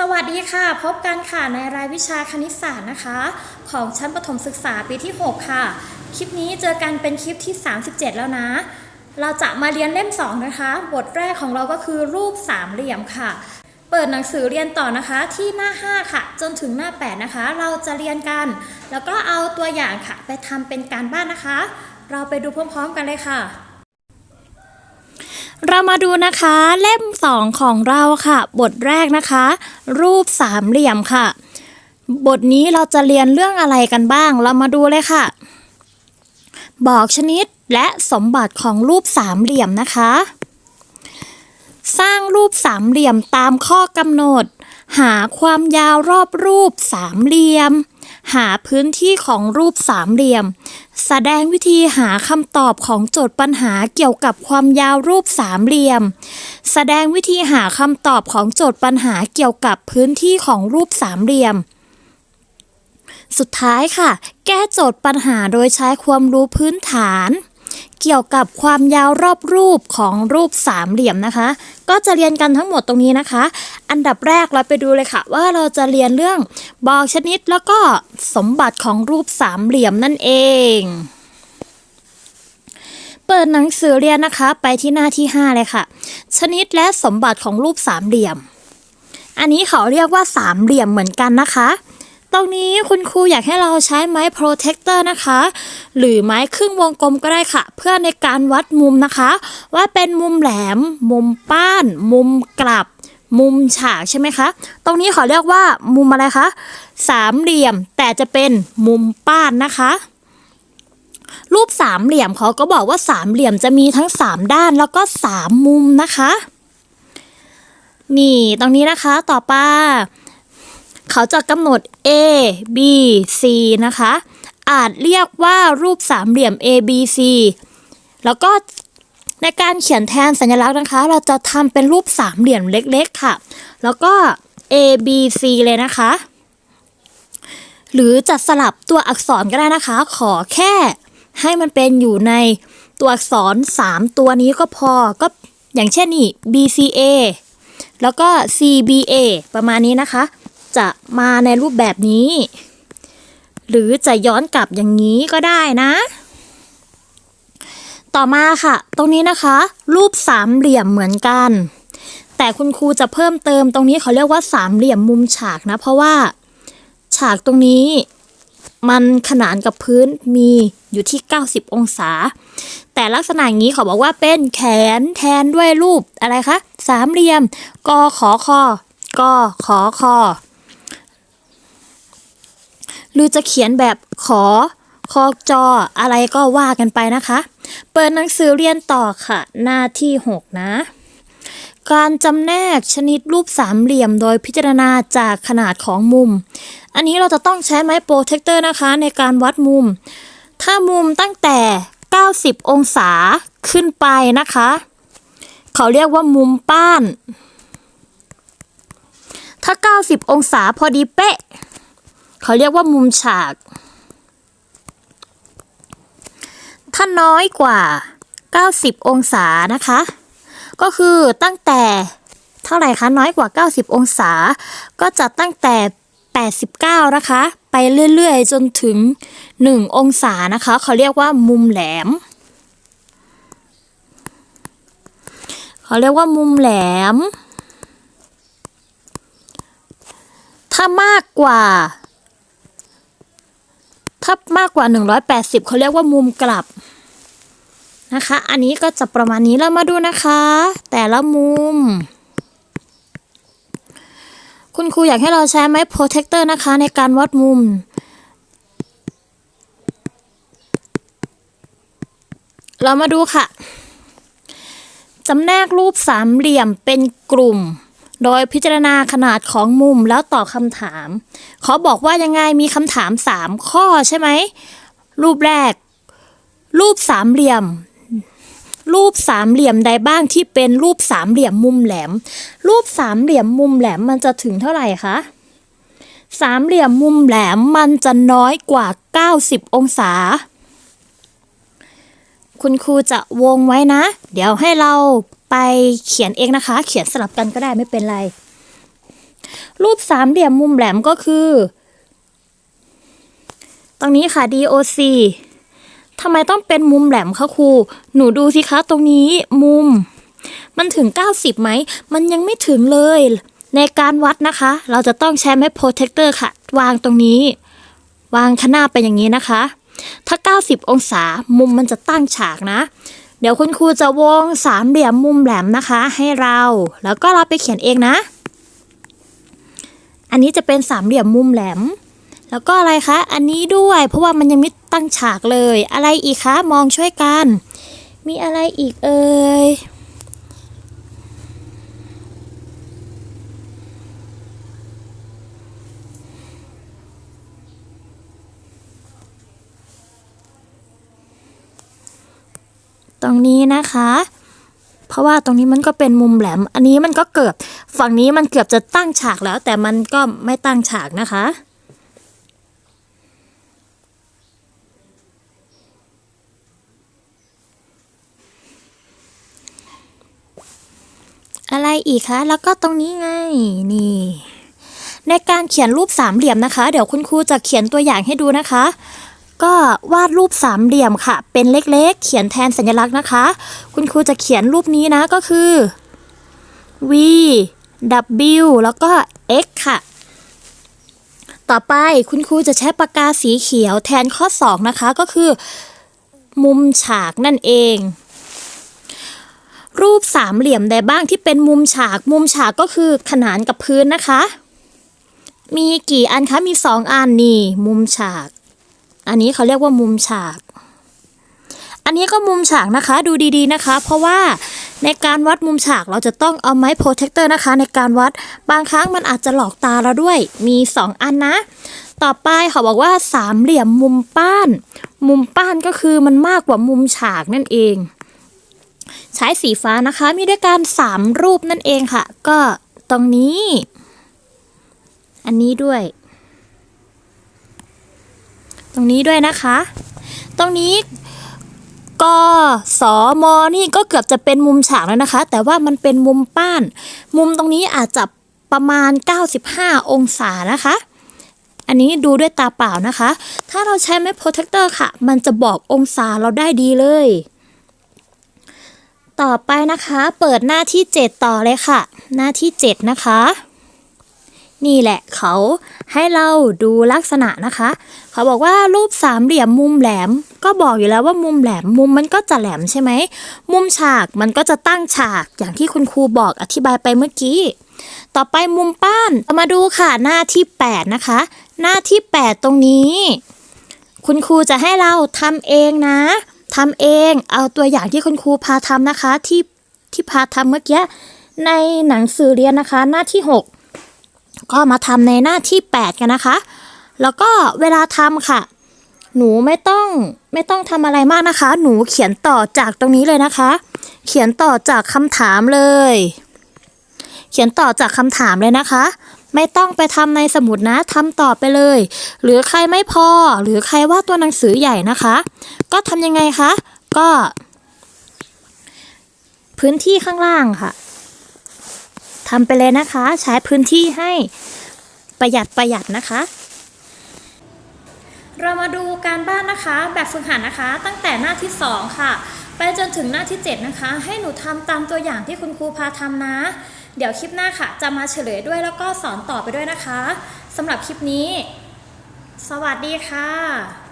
สวัสดีค่ะ พบกันค่ะในรายวิชาคณิตศาสตร์นะคะ ของชั้นประถมศึกษาปีที่ 6 ค่ะ คลิปนี้เจอกันเป็นคลิปที่ 37 แล้วนะ เราจะมาเรียนเล่ม 2 นะคะ บทแรกของเราก็คือรูปสามเหลี่ยมค่ะ เปิดหนังสือเรียนต่อนะคะที่หน้า 5 ค่ะ จนถึงหน้า 8 นะคะ เราจะเรียนกัน แล้วก็เอาตัวอย่างค่ะ ไปทำเป็นการบ้านนะคะ เราไปดูพร้อมๆกันเลยค่ะ เรามาดูนะคะเล่ม 2 ของเราค่ะ บทแรกนะคะ รูปสามเหลี่ยมค่ะ บทนี้เราจะเรียนเรื่องอะไรกันบ้าง เรามาดูเลยค่ะ บอกชนิดและสมบัติของรูปสามเหลี่ยมนะคะ สร้างรูปสามเหลี่ยมตามข้อกำหนด หาความยาวรอบรูปสามเหลี่ยม หาพื้นที่ของรูปสามเหลี่ยม แสดงวิธีหาคำตอบของโจทย์ปัญหาเกี่ยวกับความยาวรูปสามเหลี่ยม แสดงวิธีหาคำตอบของโจทย์ปัญหาเกี่ยวกับพื้นที่ของรูปสามเหลี่ยม สุดท้ายค่ะ แก้โจทย์ปัญหาโดยใช้ความรู้พื้นฐาน เกี่ยวกับความยาวรอบรูปของรูปสามเหลี่ยมนะคะ ก็จะเรียนกันทั้งหมดตรงนี้นะคะ อันดับแรกเราไปดูเลยค่ะ ว่าเราจะเรียนเรื่องบอกชนิดแล้วก็สมบัติของรูปสามเหลี่ยมนั่นเอง เปิดหนังสือเรียนนะคะ ไปที่หน้าที่ 5 เลยค่ะ ชนิดและสมบัติของรูปสามเหลี่ยม อันนี้เขาเรียกว่าสามเหลี่ยมเหมือนกันนะคะ ตรงนี้คุณครูอยากให้เราใช้ไม้โปรเทคเตอร์นะคะ หรือไม้ครึ่งวงกลมก็ได้ค่ะ เพื่อในการวัดมุมนะคะ ว่าเป็นมุมแหลม มุมป้าน มุมกลับ มุมฉากใช่ไหมคะ ตรงนี้ขาเรียกว่ามุมอะไรคะสามเหลี่ยมแต่จะเป็นมุมป้านนะคะรูปสามเหลี่ยมเขาก็บอกว่าสามเหลี่ยมจะมีทั้งสามด้านแล้วก็สามมุมนะคะ นี่ตรงนี้นะคะต่อไป เขาจะกำหนด A B C นะคะ อาจเรียกว่ารูปสามเหลี่ยม A B C แล้วก็ในการเขียนแทนสัญลักษณ์นะคะ เราจะทำเป็นรูปสามเหลี่ยมเล็กๆค่ะ แล้วก็ A B C เลยนะคะ หรือจะสลับตัวอักษรก็ได้นะคะ ขอแค่ให้มันเป็นอยู่ในตัวอักษร 3 ตัวนี้ก็พอ ก็อย่างเช่นนี่ BCA แล้วก็ CBA ประมาณนี้นะคะ จะมาในรูปแบบนี้ หรือจะย้อนกลับอย่างนี้ก็ได้นะ ต่อมาค่ะ ตรงนี้นะคะ รูปสามเหลี่ยมเหมือนกัน แต่คุณครูจะเพิ่มเติมตรงนี้เขาเรียกว่าสามเหลี่ยมมุมฉากนะ เพราะว่าฉากตรงนี้มันขนานกับพื้นมีอยู่ที่ 90 องศา แต่ลักษณะอย่างนี้เขาบอกว่าเป็นแขนแทนด้วยรูปอะไรคะ สามเหลี่ยมกอขอคอกอขอคอ หรือจะเขียนแบบขอคอจออะไรก็ว่ากันไปนะคะ เปิดหนังสือเรียนต่อค่ะ หน้าที่ 6 นะ การจำแนกชนิดรูปสามเหลี่ยมโดยพิจารณาจากขนาดของมุม อันนี้เราจะต้องใช้ไม้โปรเทคเตอร์นะคะในการวัดมุม ถ้ามุมตั้งแต่ 90 องศาขึ้นไปนะคะ เขาเรียกว่ามุมป้าน ถ้า 90 องศาพอดีเป๊ะ เขาเรียกว่ามุมฉาก ถ้าน้อยกว่า 90 องศานะคะ ก็คือตั้งแต่เท่าไหร่คะน้อยกว่า 90 องศา ก็จะตั้งแต่ 89 นะคะ ไปเรื่อยๆ จนถึง 1 องศานะคะ เขาเรียกว่ามุมแหลมเขาเรียกว่ามุมแหลม ถ้ามากกว่า ถ้ามากกว่า 180เขาเรียกว่ามุมกลับนะคะ อันนี้ก็จะประมาณนี้เรามาดูนะคะ แต่ละมุม คุณครูอยากให้เราใช้ไม้โปรเทคเตอร์นะคะ ในการวัดมุม เรามาดูค่ะจำแนกรูปสามเหลี่ยมเป็นกลุ่ม โดยพิจารณาขนาดของมุมแล้วตอบคำถาม เขาบอกว่ายังไงมีคำถาม 3 ข้อใช่ไหม รูปแรก รูปสามเหลี่ยม รูปสามเหลี่ยมใดบ้างที่เป็นรูปสามเหลี่ยมมุมแหลม รูปสามเหลี่ยมมุมแหลมมันจะถึงเท่าไหร่คะสามเหลี่ยมมุมแหลมมันจะน้อยกว่า 90 องศา คุณครูจะวงไว้นะ เดี๋ยวให้เรา ไปเขียนเองนะคะ เขียนสลับกันก็ได้ไม่เป็นไร รูปสามเหลี่ยมมุมแหลมก็คือ ตรงนี้ค่ะ DOC ทำไมต้องเป็นมุมแหลมคะครู หนูดูสิคะตรงนี้มุม มันถึง 90ไหม มันยังไม่ถึงเลย ในการวัดนะคะ เราจะต้องใช้ไม้โปรเทคเตอร์ค่ะ วางตรงนี้ วางข้างหน้าเป็นอย่างนี้นะคะ ถ้า 90 องศา มุมมันจะตั้งฉากนะ เดี๋ยวคุณครูจะวงสามเหลี่ยมมุมแหลมนะคะ ให้เรา แล้วก็เราไปเขียนเองนะ อันนี้จะเป็นสามเหลี่ยมมุมแหลม แล้วก็อะไรคะ อันนี้ด้วย เพราะว่ามันยังไม่ตั้งฉากเลย อะไรอีกคะ มองช่วยกัน มีอะไรอีกเอ่ย นี้นะคะ เพราะว่าตรงนี้มันก็เป็นมุมแหลม อันนี้มันก็เกือบฝั่งนี้มันเกือบจะตั้งฉากแล้ว แต่มันก็ไม่ตั้งฉากนะคะอะไรอีกคะ แล้วก็ตรงนี้ไง นี่ ในการเขียนรูปสามเหลี่ยมนะคะ เดี๋ยวคุณครูจะเขียนตัวอย่างให้ดูนะคะ ก็วาดรูปสามเหลี่ยมค่ะ เป็นเล็กๆ เขียนแทนสัญลักษณ์นะคะ คุณครูจะเขียนรูปนี้นะก็คือ v w แล้วก็ x ค่ะ ต่อไปคุณครูจะใช้ปากกาสีเขียวแทนข้อ 2 นะคะก็คือ มุมฉากนั่นเอง รูปสามเหลี่ยมใดบ้างที่เป็นมุมฉาก มุมฉากก็คือขนานกับพื้นนะคะ มีกี่อันคะ มีสองอันนี่ มุมฉาก อันนี้เขาเรียกว่ามุมฉาก อันนี้ก็มุมฉากนะคะดูดีๆนะคะ เพราะว่าในการวัดมุมฉากเราจะต้องเอาไม้โปรเทคเตอร์นะคะ ในการวัดบางครั้งมันอาจจะหลอกตาเราด้วยมี 2 อันนะ ต่อไปเขาบอกว่าสามเหลี่ยมมุมป้าน มุมป้านก็คือมันมากกว่ามุมฉากนั่นเอง ใช้สีฟ้านะคะมีด้วยกันสามรูปนั่นเองค่ะ ก็ตรงนี้ อันนี้ด้วย ตรงนี้ด้วยนะคะ ตรงนี้ก็สมนี่ก็เกือบจะเป็นมุมฉากแล้วนะคะ แต่ว่ามันเป็นมุมป้าน มุมตรงนี้อาจจะประมาณ 95 องศานะคะ อันนี้ดูด้วยตาเปล่านะคะ ถ้าเราใช้ไม้โปรเทคเตอร์ค่ะ มันจะบอกองศาเราได้ดีเลย ต่อไปนะคะ เปิดหน้าที่ 7 ต่อเลยค่ะ หน้าที่ 7 นะคะ นี่แหละเขาให้เราดูลักษณะนะคะ เขาบอกว่ารูปสามเหลี่ยมมุมแหลม ก็บอกอยู่แล้วว่ามุมแหลมมุมมันก็จะแหลมใช่ไหม มุมฉากมันก็จะตั้งฉากอย่างที่คุณครูบอกอธิบายไปเมื่อกี้ ต่อไปมุมป้านเอามาดูค่ะหน้าที่ 8 นะคะ หน้าที่ 8 ตรงนี้ คุณครูจะให้เราทำเองนะทำเองเอาตัวอย่างที่คุณครูพาทำนะคะที่ที่พาทำเมื่อกี้ในหนังสือเรียนนะคะ หน้าที่ 6 ก็มาทำในหน้าที่ 8 กันนะคะ แล้วก็เวลาทำค่ะ หนูไม่ต้องไม่ต้องทำอะไรมากนะคะ หนูเขียนต่อจากตรงนี้เลยนะคะ เขียนต่อจากคำถามเลย เขียนต่อจากคำถามเลยนะคะ ไม่ต้องไปทำในสมุดนะทำต่อไปเลย หรือใครไม่พอ หรือใครว่าตัวหนังสือใหญ่นะคะ ก็ทำยังไงคะ ก็ พื้นที่ข้างล่างค่ะ ทำไปเลยนะคะ ใช้พื้นที่ให้ประหยัดประหยัดนะคะ เรามาดูการบ้านนะคะ แบบฝึกหัดนะคะ ตั้งแต่หน้าที่ 2 ค่ะ ไปจนถึงหน้าที่ 7 นะคะ ให้หนูทำตามตัวอย่างที่คุณครูพาทำนะ เดี๋ยวคลิปหน้าค่ะ จะมาเฉลยด้วยแล้วก็สอนต่อไปด้วยนะคะสำหรับคลิปนี้ สวัสดีค่ะ